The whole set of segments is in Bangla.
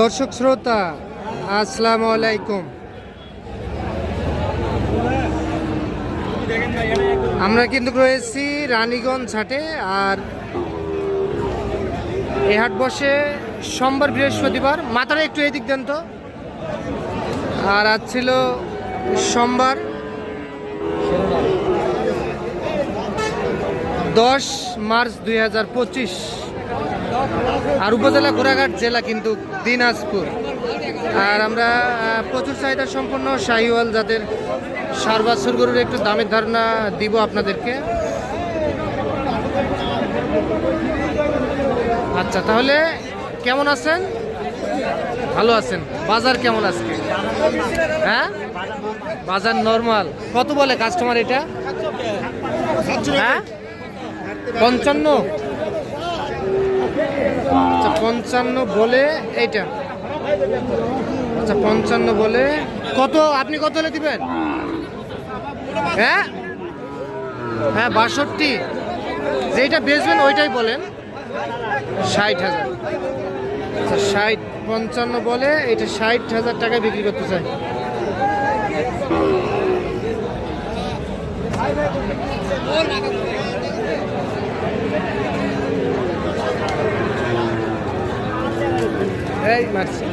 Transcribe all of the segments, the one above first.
দর্শক শ্রোতা, আসসালামু আলাইকুম। আমরা কিন্তু রয়েছি রানীগঞ্জ হাটে, আর এই হাট বসে সোমবার বৃহস্পতিবার। মাথাটা একটু এদিক দেন তো। আর আজ ছিল সোমবার। দশ মার্চ দুই হাজার পঁচিশ। আর উপজেলা ঘোড়াঘাট জেলা কিন্তু দিনাজপুর। আর আমরা প্রচুর চাহিদা সম্পন্ন শাহিওয়াল জাতের সার বাছুর গরুর একটু দামের ধারণা দিব আপনাদেরকে। আচ্ছা তাহলে কেমন আছেন? ভালো আছেন। বাজার কেমন আজকে? হ্যাঁ? বাজার নর্মাল। কত বলে কাস্টমার এটা? হ্যাঁ? পঞ্চান্ন? আচ্ছা পঞ্চান্ন বলে এইটা। আচ্ছা পঞ্চান্ন বলে কত? আপনি কত হলে দিবেন? হ্যাঁ? হ্যাঁ বাষট্টি। যেটা বেচবেন ওইটাই বলেন। ষাট হাজার। আচ্ছা ষাট, পঞ্চান্ন বলে এটা ষাট হাজার টাকায় বিক্রি করতে চাই। এই মারছি।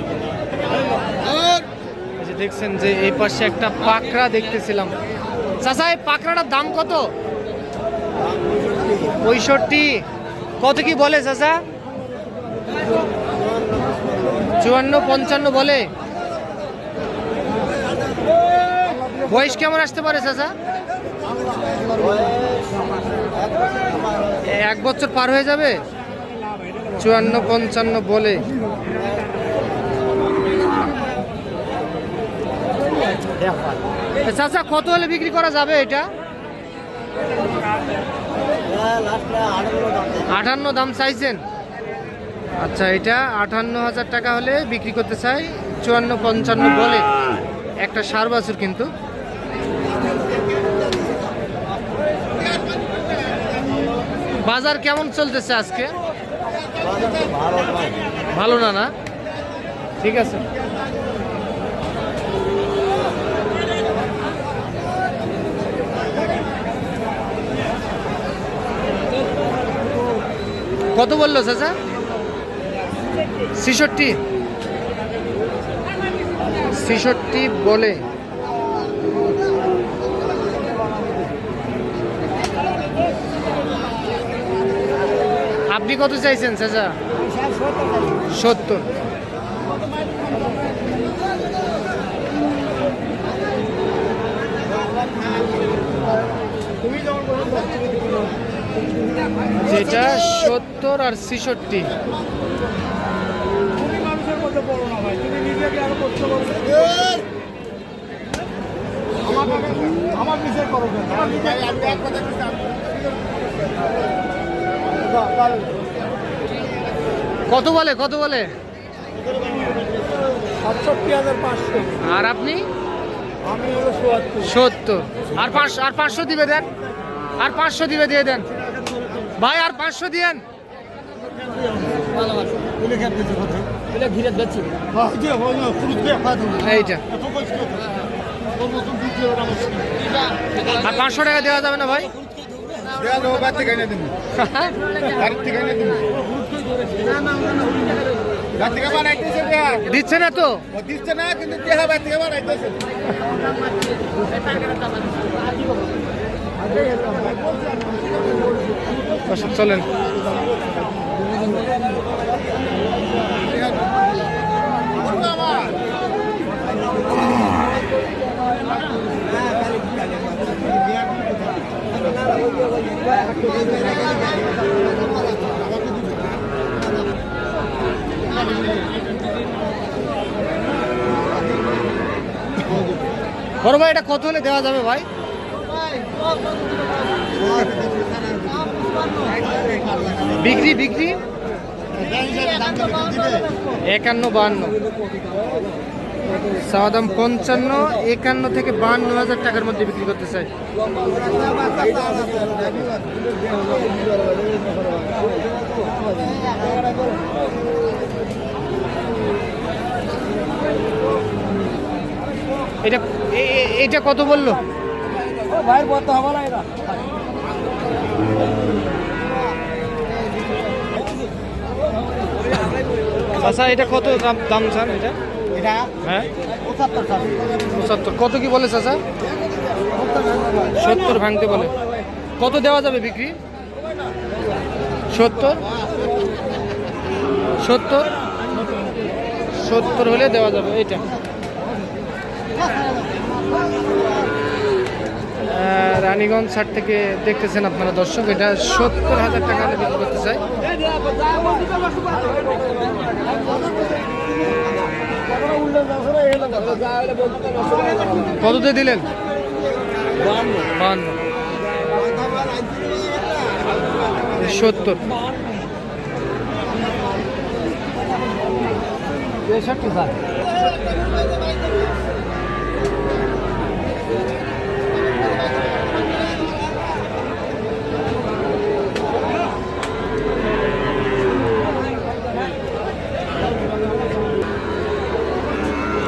দেখছেন যে এই পাশে একটা পাকড়া দেখতেছিলাম। চাচা, এই পাকড়াটার দাম কত? পঁয়ষট্টি। কত কি বলে চাচা? চুয়ান্ন, পঞ্চান্ন বলে। বয়স কেমন আসতে পারে চাচা? এক বছর পার হয়ে যাবে? চুয়ান্ন, পঞ্চান্ন বলে। চাচা কত হলে বিক্রি করা যাবে এটা? আটান্ন দাম চাইছেন। আচ্ছা এটা আটান্ন হাজার টাকা হলে বিক্রি করতে চাই, চুয়ান্ন পঞ্চান্ন বলে। একটা সার বাছুর কিন্তু। বাজার কেমন চলতেছে আজকে? ভালো না না? ঠিক আছে। কত বলল চাচা? ছিষট্টি। ছিষট্টি বলে। আপনি কত চাইছেন চাচা? সত্তর। যেটা সত্তর আর ছিষট্টি। কত বলে কত বলে? সাতষট্টি হাজার পাঁচশো। আর আপনি? সত্তর। আর পাঁচশো আর পাঁচশো দিবে দেন। আর পাঁচশো দিবে দিয়ে দেন। ভাই আর পাঁচশো দিয়েন। এটা ঘিরে যাচ্ছি এইটা। আর পাঁচশো টাকা দেওয়া যাবে না ভাই? দিচ্ছে না তো? দিচ্ছে না কিন্তু দেহা থেকে বাড়াইতেছে আচ্ছা, চলেন। বড় ভাই এটা কত হলে দেওয়া যাবে ভাই? বিক্রি বিক্রি? একান্ন বান্ন সাদাম পঞ্চান্ন, একান্ন থেকে বান্ন হাজার টাকার মধ্যে বিক্রি করতে চাই। এটা এটা কত বলল? ভাই কত হবে না এটা। আচ্ছা এটা কত দাম দাম চান এটা? এটা হ্যাঁ? পঁচাত্তর কত কি বলে চাচা সত্তর ভাঙতে বলে। কত দেওয়া যাবে বিক্রি? সত্তর? সত্তর? সত্তর হলে দেওয়া যাবে আহ, রানীগঞ্জ ছাড় থেকে দেখতেছেন আপনারা দর্শক, এটা সত্তর হাজার টাকা বিক্রি করতে চাই। কততে দিলেন? সত্তর। তেষট্টি স্যার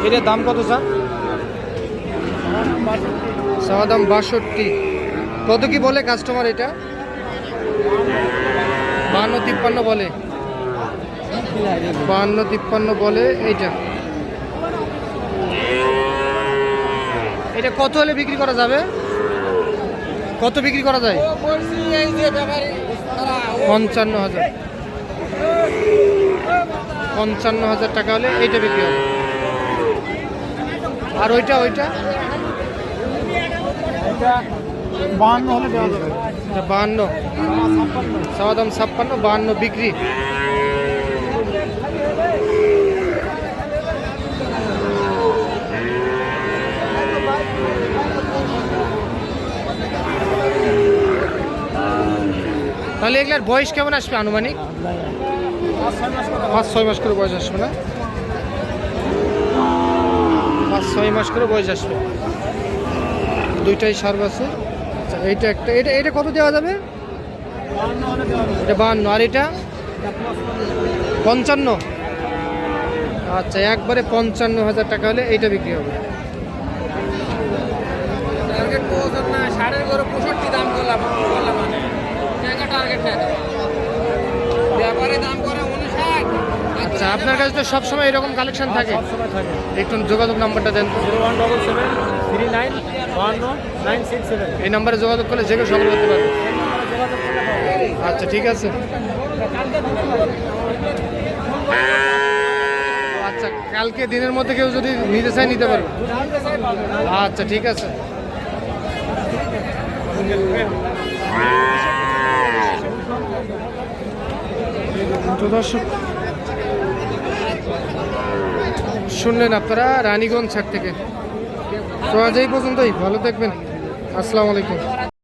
এটার দাম কত, স্যার? চাওয়া দাম বাষট্টি। কত কি বলে কাস্টমার এটা? বান্ন তিপ্পান্ন বলে। বান্ন তিপ্পান্ন বলে এইটা। এটা কত হলে বিক্রি করা যাবে? কত বিক্রি করা যায়? পঞ্চান্ন হাজার। পঞ্চান্ন হাজার টাকা হলে এইটা বিক্রি হবে। আর ওইটা ওইটা? বাহান্ন হলে দেওয়া যাবে। বাহান্ন। চাওয়া দাম ছাপ্পান্ন বাহান্ন বিক্রি। তাহলে এগুলার বয়স কেমন আসবে আনুমানিক? পাঁচ ছয় মাস করে বয়স আসবে না? ছয় মাস করে বয়স আসবে। দুইটাই সার আছে। আচ্ছা এইটা একটা, এটা এটা কত দেওয়া যাবে? এটা বাহান্ন, আর এটা? পঞ্চান্ন। আচ্ছা একবারে পঞ্চান্ন হাজার টাকা হলে এইটা বিক্রি হবে। টার্গেট না সাড়ে করে পঁয়ষট্টি দাম করলাম টার্গেট আপনার কাছে তো সবসময় এরকম কালেকশন থাকে। সবসময় থাকে। একটু যোগাযোগ নাম্বারটা দেন। তো। Zero one double seven three nine বাহান্ন নাইন সিক্স সেভেন। এই নাম্বারে যোগাযোগ করলে যে কেউ সংগ্রহ করতে পারবে। আচ্ছা ঠিক আছে। আচ্ছা কালকে দিনের মধ্যে কেউ যদি নিতে চায় নিতে পারবে। আচ্ছা ঠিক আছে। দর্শক শুনলেন আপনারা রানীগঞ্জ ছাড় থেকে। তো আজ এই পর্যন্তই ভালো থাকবেন। আসসালামু আলাইকুম।